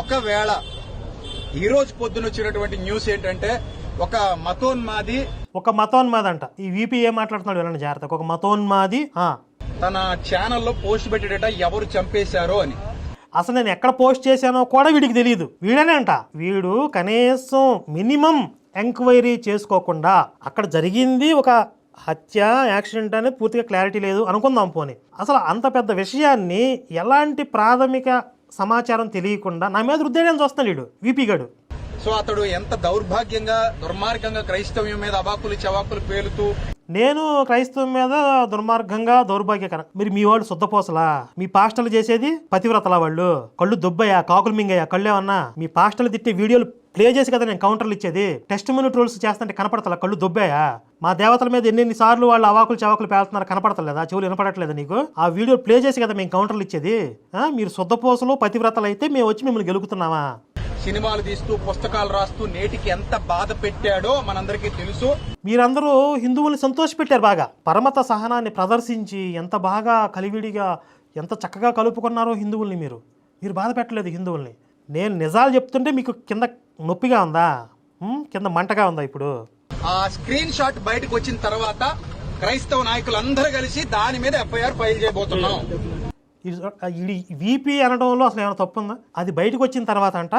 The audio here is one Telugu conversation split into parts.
ఒకవేళ ఈ రోజు పొద్దున వచ్చినటువంటి న్యూస్ ఏంటంటే ఒక మతోన్మాది ఒక మతోన్మాది అంట. ఈ వీపీ ఏం మాట్లాడుతున్నాడు వినండి జాగ్రత్తగా. ఒక మతోన్మాది. తన ఛానల్లో పోస్ట్ పెట్టేట ఎవరు చంపేశారో అని. అసలు నేను ఎక్కడ పోస్ట్ చేశానో కూడా వీడికి తెలియదు వీడనే అంట. వీడు కనీసం మినిమం ఎంక్వైరీ చేసుకోకుండా అక్కడ జరిగింది ఒక హత్య యాక్సిడెంట్ అనేది పూర్తిగా క్లారిటీ లేదు అనుకుందాం పోని. అసలు అంత పెద్ద విషయాన్ని ఎలాంటి ప్రాథమిక సమాచారం తెలియకుండా నా మీద రుద్దేయడానికి చూస్తున్నాడు వీడు వీపీ గడు. సో అతడు ఎంత దౌర్భాగ్యంగా దుర్మార్గంగా క్రైస్తవ్యం మీద అవాకులు చవాకులు పేలుతూ నేను క్రైస్తవం మీద దుర్మార్గంగా దౌర్భాగ్యకరం మీరు మీ వాళ్ళు శుద్ధపోసలా మీ పాస్టర్లు చేసేది పతివ్రతల వాళ్ళు. కళ్ళు దుబ్బయ్యా కాకులు మింగయ్యా కళ్ళు ఏమన్నా? మీ పాస్టర్లు తిట్టే వీడియోలు ప్లే చేసి కదా నేను కౌంటర్లు ఇచ్చేది? టెస్ట్ మినిట్ రూల్స్ చేస్తుంటే కనపడతలా? కళ్ళు దుబ్బాయా? మా దేవతల మీద ఎన్నెన్ని సార్లు వాళ్ళు అవాకులు చవాకులు పేలుతున్నారు కనపడతలేదా? చెవులు వినపడట్లేదు నీకు? ఆ వీడియో ప్లే చేసి కదా మేము కౌంటర్లు ఇచ్చేది. మీరు శుద్ధపోసలు పతివ్రతలు అయితే మేము వచ్చి మిమ్మల్ని గెలుకుతున్నామా సినిమాలు తీస్తూ పుస్తకాలు రాస్తూ నేటికి ఎంత బాధ పెట్టాడో మనందరికీ తెలుసు. మీరందరూ హిందువుల్ని సంతోషపెట్టారు బాగా. పరమత సహనాన్ని ప్రదర్శించి ఎంత బాగా కలివిడిగా ఎంత చక్కగా కలుపుకున్నారో హిందువుల్ని మీరు. మీరు బాధ పెట్టలేదు హిందువుల్ని. నేను నిజాలు చెప్తుంటే మీకు కింద నొప్పిగా ఉందా? కింద మంటగా ఉందా ఇప్పుడు? ఆ స్క్రీన్ షాట్ బయటకు వచ్చిన తర్వాత క్రైస్తవ నాయకులందరూ కలిసి దాని మీద ఎఫ్ఐఆర్ ఫైల్ చేయబోతున్నాం. వీపీ అనడంలో అసలు ఏమైనా తప్పు ఉందా? అది బయటకు వచ్చిన తర్వాత అంట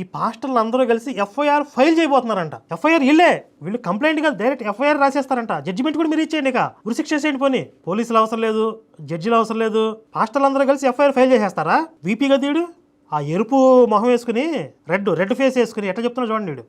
ఈ పాస్టర్లు అందరూ కలిసి ఎఫ్ఐఆర్ ఫైల్ చేయబోతున్నారంట. ఎఫ్ఐఆర్ ఇల్లే. వీళ్ళు కంప్లైంట్గా డైరెక్ట్ ఎఫ్ఐఆర్ రాసేస్తారంట. జడ్జిమెంట్ కూడా మీరు ఇచ్చేయండి ఇక. ఉరిశిక్ష పోనీ. పోలీసులు అవసరం లేదు జడ్జిలు అవసరం లేదు. పాస్టర్లు అందరూ కలిసి ఎఫ్ఐఆర్ ఫైల్ చేసేస్తారా? వీపీ గదీడు ఆ ఎరుపు మొహం వేసుకుని రెడ్ రెడ్ ఫేస్ వేసుకుని ఎట్లా చెప్తున్నా చూడండి వీడు.